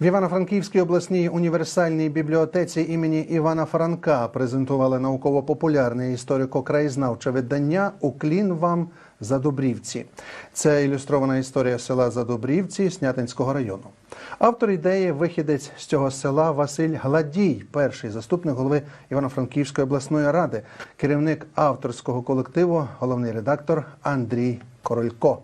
В Івано-Франківській обласній універсальній бібліотеці імені Івана Франка презентували науково-популярне історико-краєзнавче видання Уклін вам Задобрівці. Це ілюстрована історія села Задобрівці Снятинського району. Автор ідеї вихідець з цього села Василь Гладій, перший заступник голови Івано-Франківської обласної ради, керівник авторського колективу, головний редактор Андрій Королько.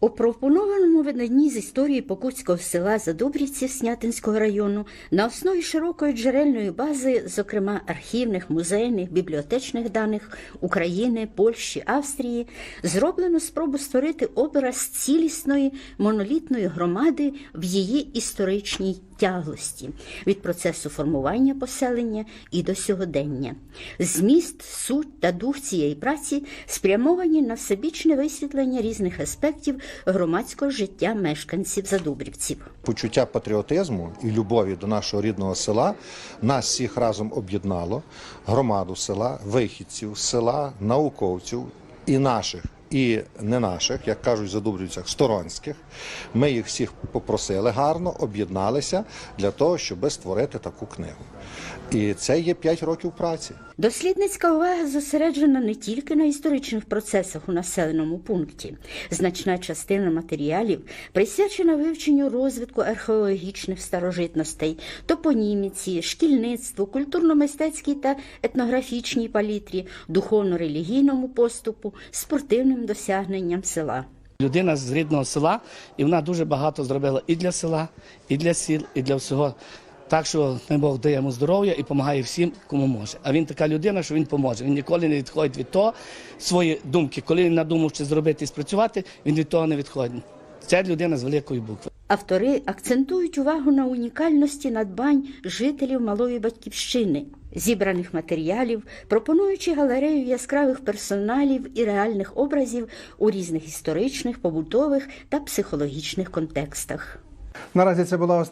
У пропонованому виданні з історії Покутського села Задобрівців Снятинського району на основі широкої джерельної бази, зокрема архівних, музейних, бібліотечних даних України, Польщі, Австрії, зроблено спробу створити образ цілісної монолітної громади в її історичній тяглості від процесу формування поселення і до сьогодення. Зміст, суть та дух цієї праці спрямовані на всебічне висвітлення різних аспектів громадського життя мешканців Задубрівців. Почуття патріотизму і любові до нашого рідного села нас всіх разом об'єднало громаду села, вихідців села, науковців і наших. І не наших, як кажуть задубрівцях, сторонських. Ми їх всіх попросили гарно, об'єдналися для того, щоб створити таку книгу. І це є 5 років праці. Дослідницька увага зосереджена не тільки на історичних процесах у населеному пункті. Значна частина матеріалів присвячена вивченню розвитку археологічних старожитностей, топоніміці, шкільництву, культурно-мистецькій та етнографічній палітрі, духовно-релігійному поступу, спортивним досягненням села. Людина з рідного села, і вона дуже багато зробила і для села, і для сіл, і для всього. Так що не Бог дає йому здоров'я і допомагає всім, кому може. А він така людина, що він поможе. Він ніколи не відходить від того свої думки. Коли він надумав що зробити і спрацювати, він від того не відходить. Це людина з великої букви. Автори акцентують увагу на унікальності надбань жителів малої батьківщини, зібраних матеріалів, пропонуючи галерею яскравих персоналів і реальних образів у різних історичних, побутових та психологічних контекстах. Наразі це була